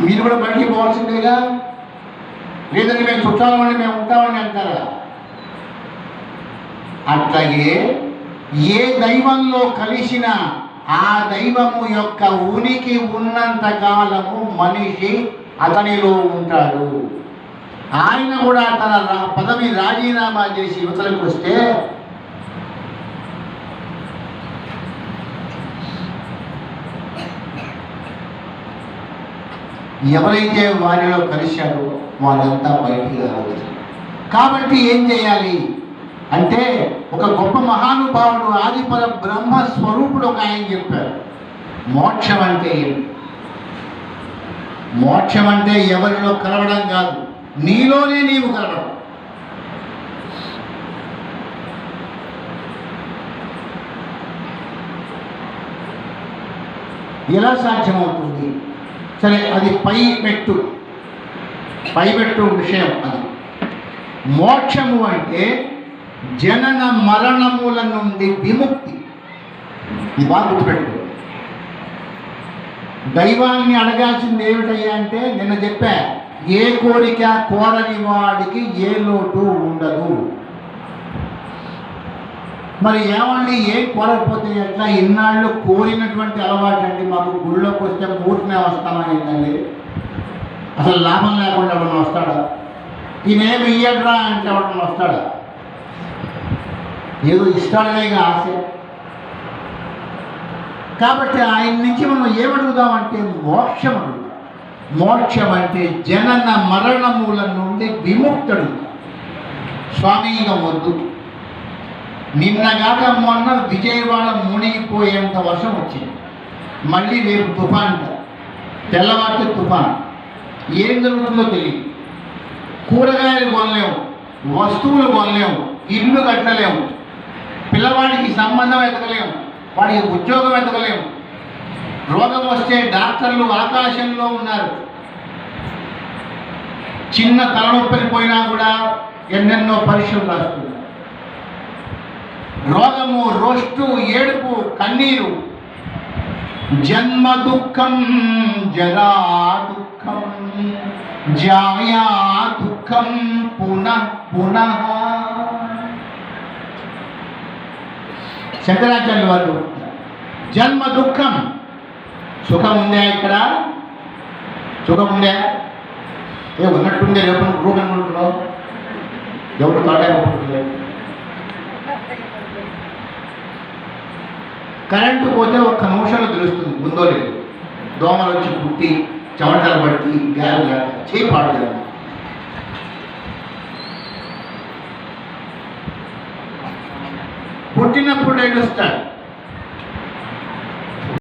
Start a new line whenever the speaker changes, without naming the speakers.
మీరు కూడా బయటికి పోవాల్సిందేగా? లేదంటే మేము చుట్టాలని మేము ఉంటామని అంటారా? అట్లాగే ఏ దైవంలో కలిసిన ఆ దైవము యొక్క ఉనికి ఉన్నంత కాలము మనిషి అతనిలో ఉంటాడు. ఆయన కూడా తన పదవి రాజీనామా చేసి యువతలకు వస్తే ఎవరైతే వారిలో కలిశారో వాళ్ళంతా బయటికి రావచ్చు కాబట్టి ఏం చేయాలి? అంటే ఒక గొప్ప మహానుభావుడు ఆదిపర బ్రహ్మ స్వరూపుడు ఒక ఆయన చెప్పారు మోక్షం అంటే ఏమి? మోక్షం అంటే ఎవరిలో కలవడం కాదు. నీలోనే నీవు కలవడం. ఎలా సాధ్యమవుతుంది? సరే అది పై పెట్టు పై పెట్టు విషయం అది. మోక్షము అంటే జనన మరణముల నుండి విముక్తి. ఇది బాగా గుర్తుపెట్టు దైవాన్ని అడగాల్సింది ఏమిటయ్యా అంటే నిన్న చెప్పా ఏ కోరిక కోరని వాడికి ఏ లోటు ఉండదు. మరి ఏమండి ఏం కోరకపోతే ఎట్లా? ఇన్నాళ్ళు కోరినటువంటి అలవాటు అండి మాకు గుళ్ళోకి వస్తే మూర్ఖనే వస్తామని అసలు లాభం లేకుండా ఎవరిని వస్తాడా? ఈయనేమి ఇయ్యడ్రా అంటే ఎవరిని వస్తాడా? ఏదో ఇష్టాలనే ఆశ. కాబట్టి ఆయన నుంచి మనం ఏమడుగుదామంటే మోక్షం అడుగుదాం. మోక్షం అంటే జనన మరణముల నుండి విముక్తుడు. స్వామి ఇక వద్దు నిన్నగాక మొన్న విజయవాడ మునిగిపోయేంత వర్షం వచ్చింది. మళ్ళీ రేపు తుఫాన్. తెల్లవారితే తుఫాన్. ఏం జరుగుతుందో తెలియదు. కూరగాయలు కొనలేము. వస్తువులు కొనలేము. ఇల్లు కట్టలేము. పిల్లవాడికి సంబంధం ఎతకలేము వాడికి ఉద్యోగం ఎతకలేము రోగం వస్తే డాక్టర్లు ఆకాశంలో ఉన్నారు. చిన్న తలనొప్పిని పోయినా కూడా ఎన్నెన్నో పరీక్షలు రాస్తున్నారు రోగము రోష్టు ఏడుపు కన్నీరు. జన్మ దుఃఖం జరా దుఃఖం జాయా దుఃఖం పునః పునః. శంకరాచార్య వారు జన్మ దుఃఖం. సుఖం ఉందా ఇక్కడ? సుఖం ఉందా? ఏ ఉన్నట్టుండే రేపు రూపం ఎవరు తోట కరెంటు పోతే ఒక్క నిమిషంలో తెలుస్తుంది ముందో లేదు. దోమలు వచ్చి పుట్టి చెమటలు పట్టి గాలి చేయి పాడలేదు. పుట్టినప్పుడు ఏడుస్తాడు.